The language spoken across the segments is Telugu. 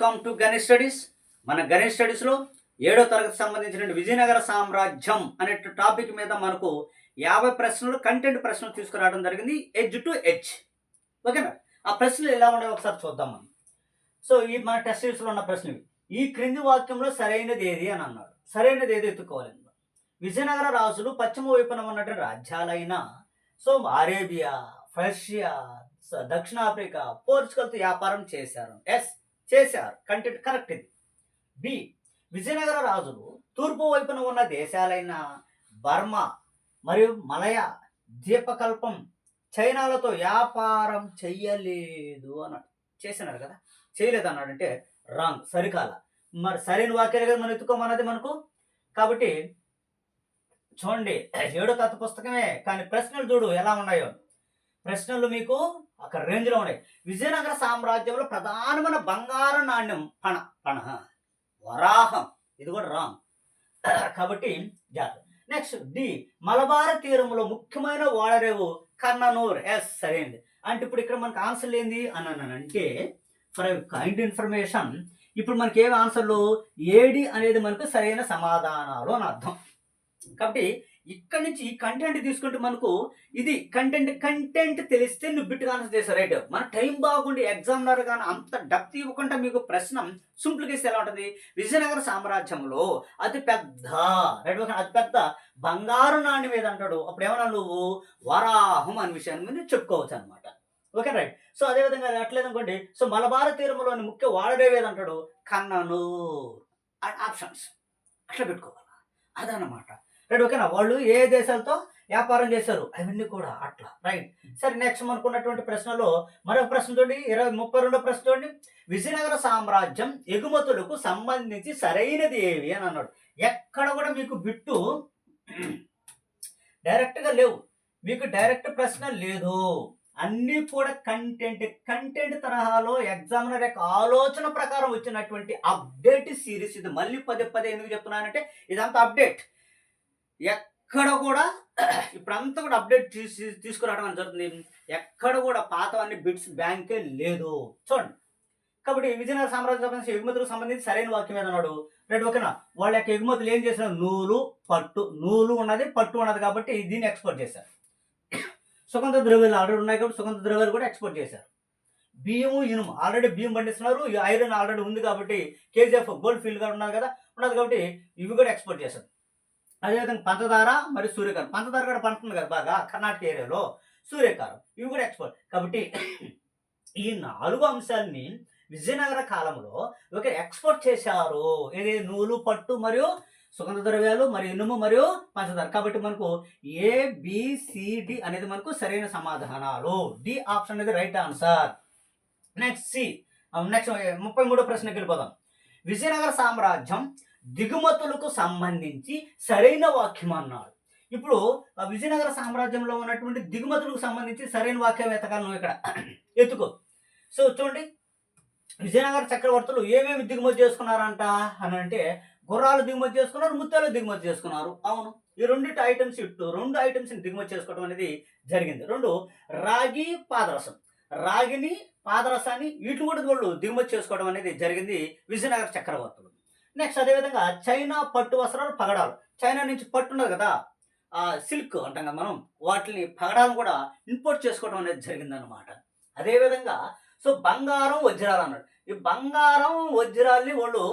Welcome to Ganesh studies. మన గణేష్ స్టడీస్లో ఏడో తరగతి సంబంధించిన విజయనగర సామ్రాజ్యం అనే టాపిక్ మీద మనకు యాభై ప్రశ్నలు కంటెంట్ ప్రశ్నలు తీసుకురావడం జరిగింది ఎడ్జ్ టు ఎడ్జ్ ఓకేనా? ఆ ప్రశ్నలు ఎలా ఉన్నాయో ఒకసారి చూద్దాం మనం. సో ఈ మన టెస్ట్ సిరీస్లో ఉన్న ప్రశ్నలు ఈ క్రింది వాక్యంలో సరైనది ఏది అని అన్నాడు. సరైనది ఏది ఎత్తుకోవాలి? విజయనగర రాజులు పశ్చిమ వైపున ఉన్నటువంటి రాజ్యాలైన సో అరేబియా పర్షియా దక్షిణాఫ్రికా పోర్చుగల్తో వ్యాపారం చేశారు. ఎస్ చేశారు. కంటెంట్ కరెక్ట్ ఇది. బి విజయనగర రాజులు తూర్పు వైపున ఉన్న దేశాలైన బర్మా మరియు మలయ ద్వీపకల్పం చైనాలతో వ్యాపారం చెయ్యలేదు అన్నాడు. చేసినారు కదా? చేయలేదు అన్నాడు అంటే రాంగ్ సరికాల. మరి సరైన వాక్యాలు కదా మనం ఎత్తుకోమన్నది మనకు? కాబట్టి చూడండి ఏడో తత్వ పుస్తకమే కానీ ప్రశ్నలు చూడు ఎలా ఉన్నాయో. ప్రశ్నలు మీకు అక్కడ రేంజ్లో ఉన్నాయి. విజయనగర సామ్రాజ్యంలో ప్రధానమైన బంగారు నాణ్యం పణ పణ వరాహం. ఇది కూడా రాంగ్ కాబట్టి జాగ్రత్త. నెక్స్ట్ డి మలబార తీరంలో ముఖ్యమైన ఓడరేవు కన్ననూర్. ఎస్ సరైనది అంటే ఇప్పుడు ఇక్కడ మనకు ఆన్సర్లు ఏంది అని అంటే ఫర్ కైండ్ ఇన్ఫర్మేషన్ ఇప్పుడు మనకి ఏమి ఆన్సర్లు ఏడి అనేది మనకు సరైన సమాధానాలు అని అర్థం. కాబట్టి ఇక్కడ నుంచి కంటెంట్ తీసుకుంటే మనకు ఇది కంటెంట్ కంటెంట్ తెలిస్తే నువ్వు బిట్ ఆన్సర్ చేసావు రైట్? మన టైం బాగుండి ఎగ్జామినర్ కానీ అంత డప్త్ ఇవ్వకుండా మీకు ప్రశ్న సింప్లికేస్తే ఎలా ఉంటుంది? విజయనగర సామ్రాజ్యంలో అతి పెద్ద రైట్ అతి పెద్ద బంగారు నాణ్యం ఏదంటాడు? అప్పుడు ఏమన్నా నువ్వు వరాహం అనే విషయాన్ని మీద చెప్పుకోవచ్చు అనమాట ఓకే రైట్? సో అదేవిధంగా అట్లేదు అనుకోండి సో మలబార తీరంలోని ముఖ్య వాడరేవేదంటాడు కన్ననూర్. ఆప్షన్స్ అట్లా పెట్టుకోవాలి? అదనమాట రైట్ ఓకేనా? వాళ్ళు ఏ దేశాలతో వ్యాపారం చేశారు? అవన్నీ కూడా అట్లా రైట్. సరే నెక్స్ట్ మనకున్నటువంటి ప్రశ్నలో మరొక ప్రశ్న చూడండి. ఇరవై ముప్పై రెండో ప్రశ్న చూడండి. విజయనగర సామ్రాజ్యం ఎగుమతులకు సంబంధించి సరైనది ఏవి అని అన్నాడు. ఎక్కడ కూడా మీకు బిట్టు డైరెక్ట్గా లేవు. మీకు డైరెక్ట్ ప్రశ్న లేదు. అన్నీ కూడా కంటెంట్ కంటెంట్ తరహాలో ఎగ్జామినర్ యొక్క ఆలోచన ప్రకారం వచ్చినటువంటి అప్డేట్ సిరీస్ ఇది. మళ్ళీ పదే పదే ఎందుకు చెప్తున్నానంటే ఇదంతా అప్డేట్. ఎక్కడ కూడా ఇప్పుడంతా కూడా అప్డేట్ తీసి తీసుకురావడం జరుగుతుంది. ఎక్కడ కూడా పాతవన్నీ బిట్స్ బ్యాంకే లేదు. చూడండి. కాబట్టి విజయనగర సామ్రాజ్యం సంబంధించి ఎగుమతులకు సంబంధించి సరైన వాక్యం ఏదన్నాడు రైట్ ఓకేనా? వాళ్ళ యొక్క ఎగుమతులు ఏం చేసిన నూలు పట్టు. నూలు ఉన్నది పట్టు ఉన్నది కాబట్టి దీన్ని ఎక్స్పోర్ట్ చేశారు. సుగంధ ద్రవ్యాలు ఆల్రెడీ ఉన్నాయి కాబట్టి సుగంధ ద్రవ్యాలు కూడా ఎక్స్పోర్ట్ చేశారు. బియ్యము ఇనుము. ఆల్రెడీ బియ్యం పండిస్తున్నారు. ఐరన్ ఆల్రెడీ ఉంది కాబట్టి కేజీఎఫ్ గోల్డ్ ఫీల్డ్ కూడా ఉన్నది కదా ఉన్నది కాబట్టి ఇవి కూడా ఎక్స్పోర్ట్ చేశారు. అదేవిధంగా పంచదార మరియు సూర్యకారం. పంచదార కూడా పండుతుంది కదా బాగా కర్ణాటక ఏరియాలో. సూర్యకారం. ఇవి కూడా ఎక్స్పోర్ట్ కాబట్టి ఈ నాలుగు అంశాలని విజయనగర కాలంలో ఒక ఎక్స్పోర్ట్ చేశారు. ఇది నూలు పట్టు మరియు సుగంధ ద్రవ్యాలు మరియు ఇనుము మరియు పంచదార. కాబట్టి మనకు ఏ బిసిడి అనేది మనకు సరైన సమాధానాలు. డి ఆప్షన్ అనేది right answer next C next ముప్పై మూడో ప్రశ్నకి వెళ్ళిపోదాం. విజయనగర సామ్రాజ్యం దిగుమతులకు సంబంధించి సరైన వాక్యం అన్నాడు. ఇప్పుడు ఆ విజయనగర సామ్రాజ్యంలో ఉన్నటువంటి దిగుమతులకు సంబంధించి సరైన వాక్యం ఎతకాలి ఇక్కడ ఎత్తుకో. సో చూడండి. విజయనగర చక్రవర్తులు ఏమేమి దిగుమతి చేసుకున్నారంట? అని అంటే గుర్రాలు దిగుమతి చేసుకున్నారు ముత్యాలు దిగుమతి చేసుకున్నారు. అవును. ఈ రెండింటి ఐటమ్స్ ఇట్టు రెండు ఐటమ్స్ని దిగుమతి చేసుకోవడం అనేది జరిగింది. రెండు రాగి పాదరసం. రాగిని పాదరసాన్ని వీటిని కూడా వాళ్ళు దిగుమతి చేసుకోవడం అనేది జరిగింది విజయనగర చక్రవర్తులు. నెక్స్ట్ అదేవిధంగా చైనా పట్టు వస్త్రాలు పగడాలు. చైనా నుంచి పట్టు ఉన్నది కదా ఆ సిల్క్ అంటాం కదా మనం వాటిని పగడాలను కూడా ఇంపోర్ట్ చేసుకోవడం అనేది జరిగిందనమాట అదేవిధంగా సో బంగారం వజ్రాలు అన్నాడు. ఈ బంగారం వజ్రాల్ని వాళ్ళు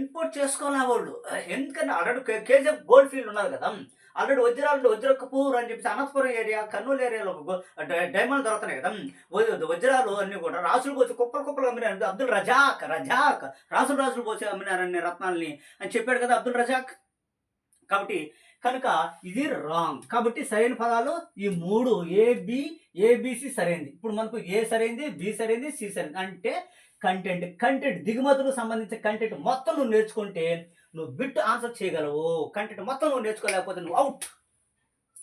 ఇంపోర్ట్ చేసుకోవాలి వాళ్ళు ఎందుకంటే అడడు కేజీఎఫ్ గోల్డ్ ఫీల్డ్ ఉన్నది కదా. ఆల్రెడీ వజ్రాలు వజ్రకపూర్ అని చెప్పి అనంతపురం ఏరియా కర్నూలు ఏరియాలో గో- డైమండ్ దొరుకుతున్నాయి కదా. వజ్రాలు అన్ని కూడా రాసులు పోసి కుప్పలు కుప్పలు అమ్మినారు. అబ్దుల్ రజాక్ రజాక్ రాసులు రాసులు పోసి అమ్మినారన్ని రత్నాల్ని అని చెప్పాడు కదా అబ్దుల్ రజాక్. కాబట్టి కనుక ఇది రాంగ్. కాబట్టి సరైన పదాలు ఈ మూడు ఏబి ఏబిసి సరైనది. ఇప్పుడు మనకు ఏ సరైంది బి సరైంది సి సరైంది. అంటే కంటెంట్ కంటెంట్ దిగుమతులకు సంబంధించిన కంటెంట్ మొత్తం నువ్వు నేర్చుకుంటే నువ్వు బిట్ ఆన్సర్ చేయగలవు. కంటెంట్ మొత్తం నువ్వు నేర్చుకోలేకపోతే నువ్వు అవుట్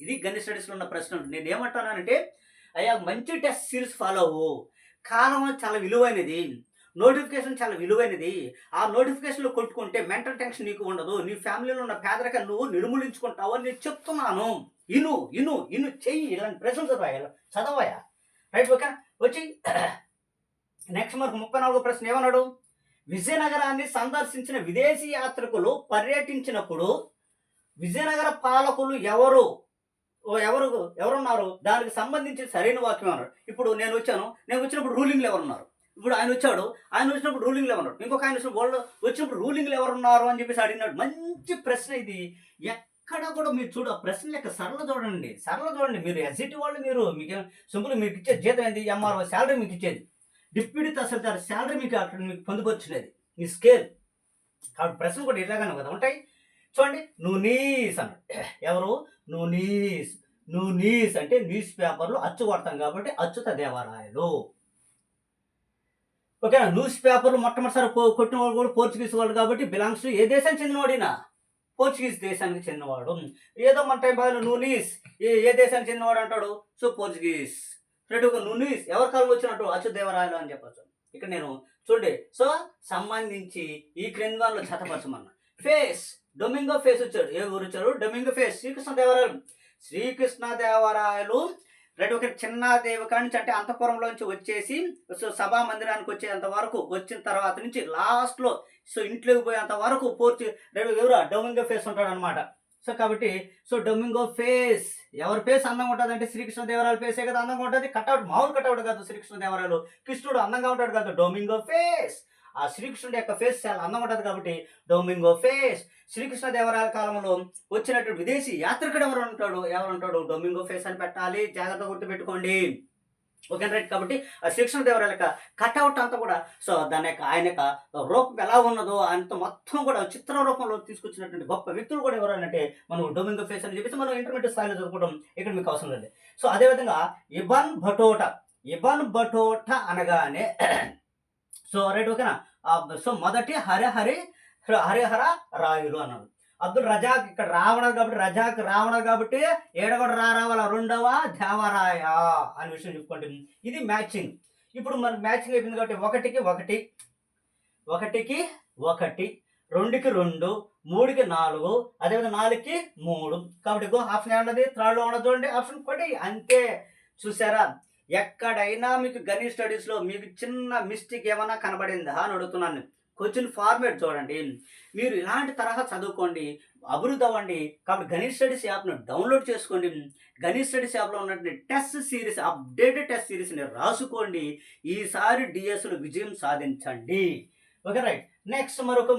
ఇది గణిత స్టడీస్లో ఉన్న ప్రశ్న. నేను ఏమంటానంటే అయ్యా మంచి టెస్ట్ సిరీస్ ఫాలో అవ్వు. కాలం చాలా విలువైనది. నోటిఫికేషన్ చాలా విలువైనది. ఆ నోటిఫికేషన్లో కొట్టుకుంటే మెంటల్ టెన్షన్ నీకు ఉండదు. నీ ఫ్యామిలీలో ఉన్న పేదరికం నువ్వు నిర్మూలించుకుంటావు అని నేను చెప్తున్నాను. ఇను ఇను ఇను చెయ్యి. ఇలాంటి ప్రశ్నలు చదవాలి చదవాయా రైట్ ఓకే వచ్చి నెక్స్ట్ మనకు ముప్పై నాలుగో ప్రశ్న ఏమన్నాడు? విజయనగరాన్ని సందర్శించిన విదేశీ యాత్రికులు పర్యటించినప్పుడు విజయనగర పాలకులు ఎవరు? ఎవరు ఎవరున్నారు? దానికి సంబంధించి సరైన వాక్యం అన్నారు ఇప్పుడు నేను వచ్చాను. నేను వచ్చినప్పుడు రూలింగ్లు ఎవరున్నారు? ఇప్పుడు ఆయన వచ్చాడు. ఆయన వచ్చినప్పుడు రూలింగ్లు ఎవరున్నారు? ఇంకొక ఆయన వచ్చినప్పుడు వాళ్ళు వచ్చినప్పుడు రూలింగ్లు ఎవరున్నారు అని చెప్పేసి అడిగినాడు. మంచి ప్రశ్న ఇది. ఎక్కడ కూడా మీరు చూడు ఆ ప్రశ్న యొక్క సరళ చూడండి. సరళ చూడండి. మీరు ఎస్జిటి వాళ్ళు మీరు మీకు సింపుల్ మీకు ఇచ్చే జీతం ఏంది? ఎంఆర్ఓ శాలరీ మీకు ఇచ్చేది. డిప్యూటీ తహసీల్దార్ శాలరీ మీకు అక్కడ మీకు పొందుపరచలేదు. మీ స్కేల్. కాబట్టి ప్రశ్నలు కూడా ఇలాగానే కదా ఉంటాయి. చూడండి నువ్వు నీస్ అన్నాడు. ఎవరు? నువ్వు నీస్. నువ్వు నీస్ అంటే న్యూస్ పేపర్లు అచ్చు కొడతాం కాబట్టి అచ్యుత దేవరాయలు. ఓకేనా న్యూస్ పేపర్లు మొట్టమొదటిసారి కొట్టిన వాడు కూడా పోర్చుగీస్ వాళ్ళు కాబట్టి బిలాంగ్స్ టు ఏ దేశానికి చెందినవాడినా? పోర్చుగీస్ దేశానికి చెందినవాడు. ఏదో మన టైం బాగా నూనీస్ ఏ ఏ దేశానికి చెందినవాడు అంటాడు? So Portuguese. రెండు ఒక నుండి ఎవరి కాలం వచ్చినట్టు అచ్చుదేవరాయలు అని చెప్పచ్చు. ఇక్కడ నేను చూడండి సో సంబంధించి ఈ క్రింద వాళ్ళు చతపరచమన్నా. ఫేస్ డొమింగో ఫేస్ వచ్చాడు. ఏ ఊరు వచ్చాడు? Domingo face Srikrishnadevarayalu. శ్రీకృష్ణదేవరాయలు రెండు ఒక చిన్న దేవకాడి నుంచి అంటే అంతఃపురంలోంచి వచ్చేసి సో సభా మందిరానికి వచ్చేంత వరకు వచ్చిన తర్వాత నుంచి లాస్ట్లో సో ఇంట్లోకి పోయేంత వరకు పోర్చి రెండు ఎవరు? డొమింగో ఫేస్ ఉంటాడు అనమాట సో కాబట్టి సో డొమింగో ఫేస్. ఎవరి ఫేస్ అందంగా ఉంటుంది అంటే శ్రీకృష్ణదేవరాయల ఫేసే కదా అందంగా ఉంటుంది. కట్అవుట్ మామూలు కట్అవుట్ కాదు శ్రీకృష్ణదేవరాయలు కృష్ణుడు అందంగా ఉంటాడు కాదు డొమింగో ఫేస్. ఆ శ్రీకృష్ణుడి యొక్క ఫేస్ చాలా అందంగా ఉంటుంది కాబట్టి డొమింగో ఫేస్. శ్రీకృష్ణదేవరాయల కాలంలో వచ్చినటువంటి విదేశీ యాత్రికుడు ఎవరు ఉంటాడు? ఎవరు ఉంటాడు? డొమింగో ఫేస్ అని పెట్టాలి. జాగ్రత్త గుర్తుపెట్టుకోండి. Okay right. కాబట్టి ఆ శ్రీకృష్ణదేవరాయల యొక్క కట్అవుట్ అంతా కూడా సో దాని యొక్క ఆయన యొక్క రూపం ఎలా ఉన్నదో ఆయనతో మొత్తం కూడా చిత్ర రూపంలో తీసుకొచ్చినటువంటి గొప్ప వ్యక్తులు కూడా ఎవరంటే మనం డొమింగో ఫేస్ అని చెప్పేసి మనం ఇంటర్మీడియట్ స్థాయిలో చదువుకోవడం ఇక్కడ మీకు అవసరం లేదు. సో అదేవిధంగా ఇబాన్ భటోట ఇబాన్ భటోట అనగానే సో రైట్ ఓకేనా? సో మొదటి హరిహరి హరిహర రాయులు అన్నాడు. అబ్దుల్ రజాక్ ఇక్కడ రావడం కాబట్టి రజాక్ రావడం కాబట్టి ఏడగొడ రారావాల రెండవ దేవరాయ అనే విషయం చెప్పుకోండి. ఇది మ్యాచింగ్ ఇప్పుడు మనకు మ్యాచింగ్ అయిపోయింది కాబట్టి ఒకటికి ఒకటి ఒకటికి ఒకటి రెండుకి రెండు మూడుకి నాలుగు అదేవిధంగా నాలుగుకి మూడు. కాబట్టి గో ఆప్షన్ ఏమన్నది థర్డ్లో ఉన్నది చూడండి. ఆప్షన్ ఒకటి అంతే. చూసారా? ఎక్కడైనా మీకు గణిత స్టడీస్లో మీకు చిన్న మిస్టేక్ ఏమైనా కనబడిందా అని అడుగుతున్నాను క్వశ్చన్ ఫార్మేట్ చూడండి. మీరు ఇలాంటి తరహా చదువుకోండి అభివృద్ధి అవ్వండి. కాబట్టి గణేష్ స్టడీస్ యాప్ను డౌన్లోడ్ చేసుకోండి. గణేష్ స్టడీస్ యాప్లో ఉన్నటువంటి టెస్ట్ సిరీస్ అప్డేటెడ్ టెస్ట్ సిరీస్ని రాసుకోండి. ఈసారి డిఎస్లో విజయం సాధించండి. ఓకే రైట్ నెక్స్ట్ మరొక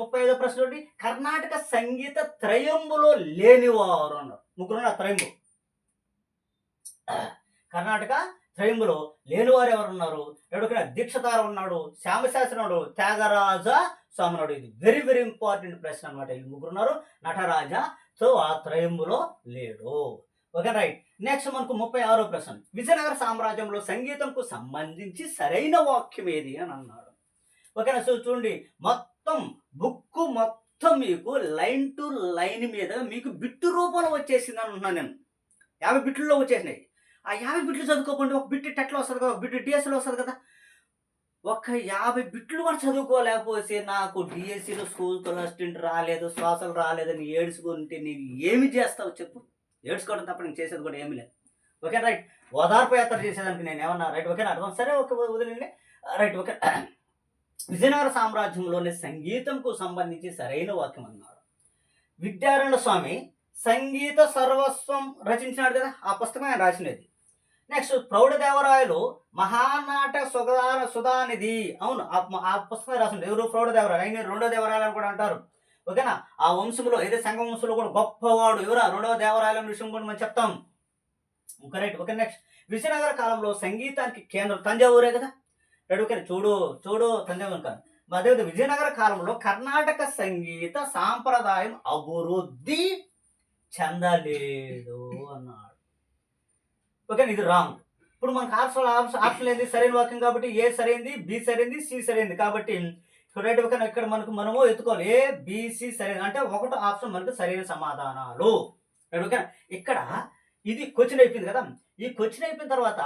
ముప్పై ఐదో ప్రశ్న ఒకటి కర్ణాటక సంగీత త్రయంబులో లేనివారు అన్నారు. ముగ్గురు త్రయంబు. కర్ణాటక త్రయంబులో లేనివారు ఎవరు ఉన్నారు ఎవరికైనా దీక్షతార ఉన్నాడు శ్యామశాస్త్రి త్యాగరాజ స్వామి ఇది వెరీ వెరీ ఇంపార్టెంట్ ప్రశ్న అనమాట ఈ ముగ్గురు ఉన్నారు నటరాజ సో ఆ త్రయములో లేడు. ఓకే రైట్ నెక్స్ట్ మనకు ముప్పై ఆరో ప్రశ్న. విజయనగర సామ్రాజ్యంలో సంగీతంకు సంబంధించి సరైన వాక్యం ఏది అని అన్నాడు. ఓకేనా సో చూడండి. మొత్తం బుక్ మొత్తం మీకు లైన్ టు లైన్ మీద మీకు బిట్టు రూపంలో వచ్చేసింది అంటున్నాను నేను. యాభై బిట్లలో వచ్చేసినాయి. ఆ యాభై బిట్లు చదువుకోకుండా ఒక బిట్ టెట్లో వస్తుంది కదా ఒక బిట్ డిఎస్సీలో వస్తుంది కదా. ఒక యాభై బిట్లు కూడా చదువుకోలేకపోతే నాకు డిఎస్సీలో స్కూల్ అసిస్టెంట్ రాలేదు శ్వాసలు రాలేదని ఏడుచుకుంటే నేను ఏమి చేస్తావు చెప్పు. ఏడ్చుకోవడం తప్ప నేను చేసేది కూడా ఏమి లేదు. Okay right. ఓదార్పు యాత్ర చేసేదానికి నేను ఏమన్నా రైట్ ఓకేనా? అర్థం? సరే ఓకే వదిలేండి రైట్ ఓకే. విజయనగర సామ్రాజ్యంలోని సంగీతంకు సంబంధించి సరైన వాక్యం అన్నాడు విద్యారణ్య స్వామి సంగీత సర్వస్వం రచించినాడు కదా ఆ పుస్తకం ఆయన రాసినది. నెక్స్ట్ ప్రౌఢదేవరాయలు మహానాట సుధార సుధానిధి. అవును ఆ ఆ పుస్తకం రాసింది ఎవరు? ప్రౌఢదేవరాయలు. ఆయన రెండో దేవరాయలు కూడా అంటారు. ఓకేనా? ఆ వంశంలో ఏదో? సంఘ వంశంలో కూడా గొప్పవాడు. ఎవరా? రెండవ దేవరాయల విషయం కూడా మనం చెప్తాం. Okay right. Okay next Vijayanagara కాలంలో సంగీతానికి కేంద్రం తంజావూరే కదా? రెడ్ ఓకే చూడు చూడు తంజావూరు కాదు. అదేవిధంగా విజయనగర కాలంలో కర్ణాటక సంగీత సాంప్రదాయం అభివృద్ధి చెందలేదు అన్నాడు. ఓకే ఇది రాంగ్ ఇప్పుడు మనకు ఆప్షన్ ఆప్షన్ ఆప్షన్ ఏంది సరైన వాక్యం కాబట్టి ఏ సరైంది బి సరైంది సి సరైంది కాబట్టి రైట్ ఓకే ఇక్కడ మనకు మనము ఎత్తుకోవాలి. ఏ బిసి సరైన అంటే ఒకటో ఆప్షన్ మనకు సరైన సమాధానాలు. రైట్ ఓకే ఇక్కడ ఇది క్వశ్చన్ అయిపోయింది కదా? ఈ క్వశ్చన్ అయిపోయిన తర్వాత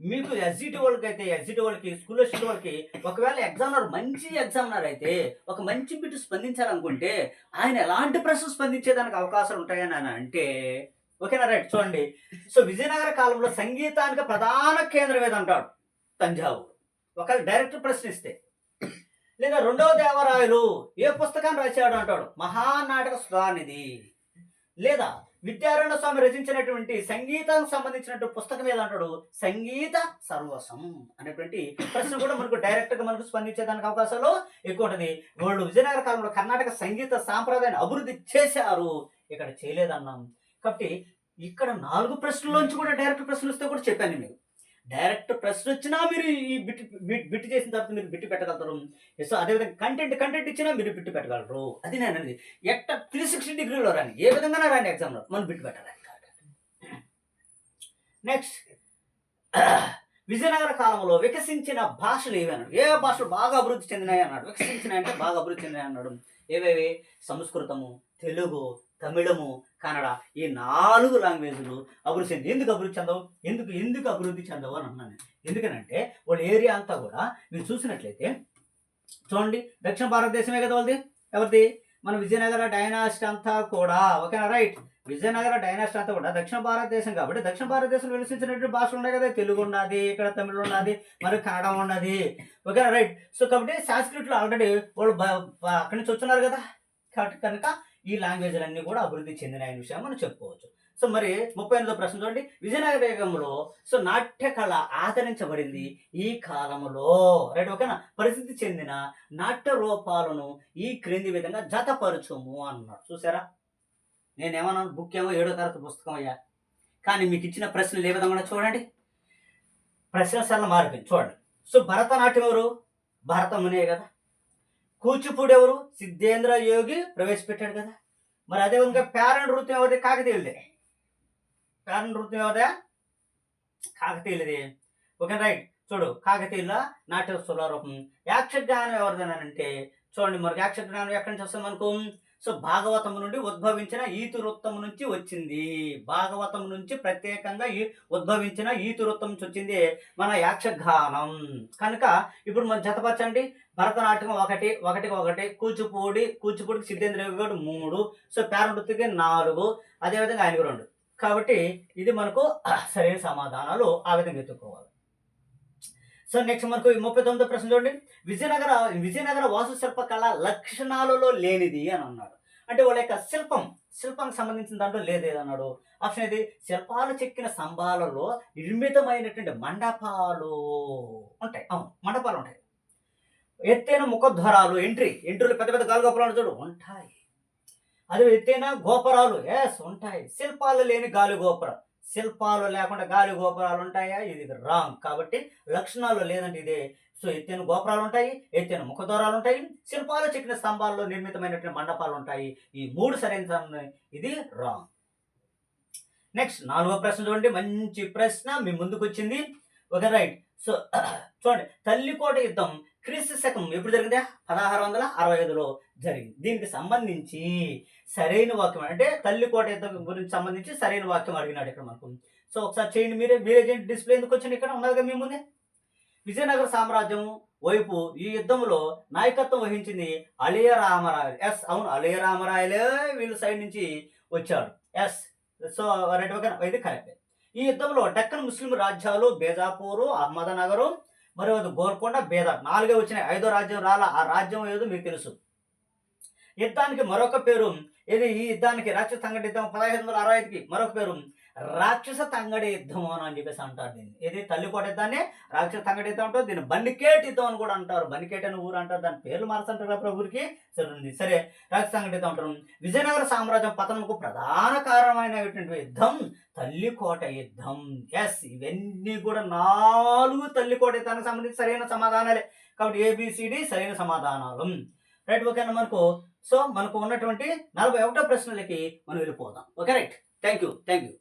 మీకు ఎస్జిటి వాళ్ళకి అయితే ఎస్జిటి వాళ్ళకి స్కూల్లో స్టూడెంట్ వాళ్ళకి ఒకవేళ ఎగ్జామినర్ మంచి ఎగ్జామినర్ అయితే ఒక మంచి బిట్టు స్పందించాలనుకుంటే ఆయన ఎలాంటి ప్రశ్న స్పందించేదానికి అవకాశాలు ఉంటాయని అంటే ఓకేనా? రైట్ చూడండి. సో విజయనగర కాలంలో సంగీతానికి ప్రధాన కేంద్రం ఏదంటాడు? తంజావూరు. ఒకవేళ డైరెక్ట్ ప్రశ్నిస్తే. లేదా రెండవ దేవరాయలు ఏ పుస్తకాన్ని రాశాడు అంటాడు? మహానాటక స్వానిది లేదా విద్యారణ్య స్వామి రచించినటువంటి సంగీతానికి సంబంధించినటువంటి పుస్తకం ఏదంటాడు? సంగీత సర్వసం అనేటువంటి ప్రశ్న కూడా మనకు డైరెక్ట్గా మనకు స్పందించేదానికి అవకాశాలు ఎక్కువ ఉంటుంది. వాళ్ళు విజయనగర కాలంలో కర్ణాటక సంగీత సాంప్రదాయాన్ని అభివృద్ధి చేశారు. ఇక్కడ చేయలేదన్నాం. కాబట్టి ఇక్కడ నాలుగు ప్రశ్నలోంచి కూడా డైరెక్ట్ ప్రశ్నలు వస్తే కూడా చెప్పాను మీరు డైరెక్ట్ ప్రశ్న వచ్చినా మీరు ఈ బిట్ బిట్ బిట్ చేసిన తర్వాత మీరు బిట్టు పెట్టగలరు సో అదేవిధంగా కంటెంట్ కంటెంట్ ఇచ్చినా మీరు బిట్టు పెట్టగలరు. అది నేను అనేది. ఎట్ట త్రీ సిక్స్టీ డిగ్రీలో రాని ఏ విధంగా రాని ఎగ్జామ్లో మనం బిట్టు పెట్టాలి నెక్స్ట్ విజయనగర కాలంలో వికసించిన భాషలు ఏవి అన్నాడు ఏ భాషలు బాగా అభివృద్ధి చెందినాయి అన్నాడు? వికసించినాయి అంటే బాగా అభివృద్ధి చెందినాయి అన్నాడు. ఏవేవి? సంస్కృతము తెలుగు తమిళము కన్నడ ఈ నాలుగు లాంగ్వేజ్లు అభివృద్ధి చెంది ఎందుకు అభివృద్ధి చెందవు? ఎందుకు ఎందుకు అభివృద్ధి చెందవు అని అన్నాను ఎందుకనంటే వాళ్ళ ఏరియా అంతా కూడా మీరు చూసినట్లయితే చూడండి దక్షిణ భారతదేశమే కదా వాళ్ళది? ఎవరిది? మన విజయనగర డైనాసిటీ అంతా కూడా ఓకేనా? రైట్. విజయనగర డైనాసిటీ అంతా కూడా దక్షిణ భారతదేశం కాబట్టి దక్షిణ భారతదేశంలో వెలిసించినటువంటి భాషలు ఉన్నాయి కదా? తెలుగు ఉన్నది ఇక్కడ తమిళ ఉన్నది మరి కన్నడ ఉన్నది. ఓకేనా? రైట్. సో కాబట్టి సాంస్క్రిట్లో ఆల్రెడీ వాళ్ళు అక్కడి నుంచి వచ్చున్నారు కదా? కాబట్టి కనుక ఈ లాంగ్వేజ్లు అన్నీ కూడా అభివృద్ధి చెందిన విషయం మనం చెప్పుకోవచ్చు. సో మరి ముప్పై ఎనిమిదో ప్రశ్న చూడండి. విజయనగర యుగంలో సో నాట్య కళ ఆదరించబడింది ఈ కాలంలో రైట్ ఓకేనా? ప్రసిద్ధి చెందిన నాట్య రూపాలను ఈ క్రింది విధంగా జతపరచుము అన్నాడు. చూసారా? నేనేమన్నాను బుక్ ఏమో ఏడో తరగతి పుస్తకం అయ్యా. కానీ మీకు ఇచ్చిన ప్రశ్నలు ఏ విధంగా చూడండి. ప్రశ్న సరళ మారిపోయింది చూడండి. సో భరతనాట్యం ఎవరు? భరతమునే కదా. కూచిపూడి ఎవరు సిద్ధేంద్ర యోగి ప్రవేశపెట్టాడు కదా. మరి అదే విధంగా ప్యారన్ నృత్యం ఎవరిది? కాకతీయులదే. పేరెంట్ నృత్యం ఎవరిదా? కాకతీయులది. ఓకే రైట్ చూడు కాకతీయుల నాట్య స్వరూపం యాక్షగానం ఎవరిదేనంటే చూడండి మరి యాక్షగానం ఎక్కడి నుంచి వస్తుంది మనకు? సో భాగవతం నుండి ఉద్భవించిన ఈతురుత్తం నుంచి వచ్చింది. భాగవతం నుంచి ప్రత్యేకంగా ఈ ఉద్భవించిన ఈతురుత్తం నుంచి వచ్చింది మన యాక్షగానం. కనుక ఇప్పుడు మనం జతపరచండి. భరతనాట్యం ఒకటి ఒకటికి ఒకటి కూచిపూడి కూచిపూడికి సిద్ధేంద్ర గారు మూడు సో పేరంటృతికి నాలుగు అదేవిధంగా ఆయనకు రెండు. కాబట్టి ఇది మనకు సరైన సమాధానాలు ఆ విధంగా ఎత్తుకోవాలి. సో నెక్స్ట్ మనకు ఈ ముప్పై తొమ్మిదో ప్రశ్న చూడండి. విజయనగర విజయనగర వాస్తుశిల్ప కళ లక్షణాలలో లేనిది అని అన్నాడు. అంటే వాళ్ళ యొక్క శిల్పం శిల్పానికి సంబంధించిన దాంట్లో లేదేదన్నాడు ఆప్షన్ ఇది శిల్పాలు చెక్కిన స్తంభాలలో నిర్మితమైనటువంటి మండపాలు ఉంటాయి. అవును మండపాలు ఉంటాయి. ఎత్తైన ముఖద్వారాలు ఎంట్రీ ఎంట్రీలు పెద్ద పెద్ద గాలిగోపురాలు చూడు ఉంటాయి. అదే ఎత్తైన గోపురాలు ఎస్ ఉంటాయి. శిల్పాలు లేని గాలిగోపురం శిల్పాలు లేకుండా గాలి గోపురాలు ఉంటాయా? ఇది రాంగ్. కాబట్టి లక్షణాలు లేదంటే ఇదే. సో ఎత్తైన గోపురాలు ఉంటాయి ఎత్తైన ముఖద్వారాలు ఉంటాయి శిల్పాలు చెక్కిన స్తంభాల్లో నిర్మితమైనటువంటి మండపాలు ఉంటాయి. ఈ మూడు సరైన ఇది రాంగ్. నెక్స్ట్ నాలుగో ప్రశ్న చూడండి. మంచి ప్రశ్న. మీ ముందుకు వచ్చింది. Okay right. సో చూడండి. తల్లికోట యుద్ధం. క్రీస్తు శకం ఎప్పుడు జరిగిందా? పదహారు వందల అరవై ఐదులో జరిగింది. దీనికి సంబంధించి సరైన వాక్యం అంటే తల్లికోట యుద్ధం గురించి సంబంధించి సరైన వాక్యం అడిగినాడు ఇక్కడ మనకు. సో ఒకసారి చేయండి మీరే. మీరే చేయండి. డిస్ప్లే ఎందుకు వచ్చింది ఇక్కడ? ఉన్నది కదా మీ ముందే. విజయనగర సామ్రాజ్యం వైపు ఈ యుద్ధంలో నాయకత్వం వహించింది అలియ రామరాయలు. ఎస్ అవును అలియ రామరాయలే వీళ్ళ సైడ్ నుంచి వచ్చాడు ఎస్ సో రెడ్ ఓకే ఇది కరెక్ట్. ఈ యుద్ధంలో డక్కన్ ముస్లిం రాజ్యాలు బేజాపూరు అహ్మదనగరు మరొకటి గోల్కొండ బేదార్ నాలుగే వచ్చినాయి. ఐదో రాజ్యం రాలా ఆ రాజ్యం ఏదో మీకు తెలుసు. యుద్ధానికి మరొక పేరు ఇది ఈ యుద్ధానికి రాక్షస తంగడి యుద్ధం పదహైదు వందల అరవై ఐదుకి మరొక పేరు రాక్షస తంగడి యుద్ధం అని చెప్పేసి అంటారు దీన్ని. ఇది తల్లికోట కొట్టేద్దాన్ని రాక్షస తంగడి యుద్ధం అంటారు. దీన్ని బన్నికేట్ యుద్ధం అని కూడా అంటారు. బన్నికేట్ అని ఊరు అంటారు. దాని పేర్లు మార్చంటారు కదా ఊరికి సరే సరే రాక్షస తంగడి యుద్ధం అంటారు. విజయనగర సామ్రాజ్యం పతనంకు ప్రధాన కారణమైనటువంటి యుద్ధం తల్లికోట యుద్ధం. ఎస్ ఇవన్నీ కూడా నాలుగు తల్లికోట యుద్ధానికి సంబంధించి సరైన సమాధానాలే. కాబట్టి ఏబిసిడి సరైన సమాధానాలు. రైట్ ఓకేనా మనకు? సో మనకు ఉన్నటువంటి నలభై ఒకటో ప్రశ్నలకి మనం వెళ్ళిపోదాం. Okay right thank you thank you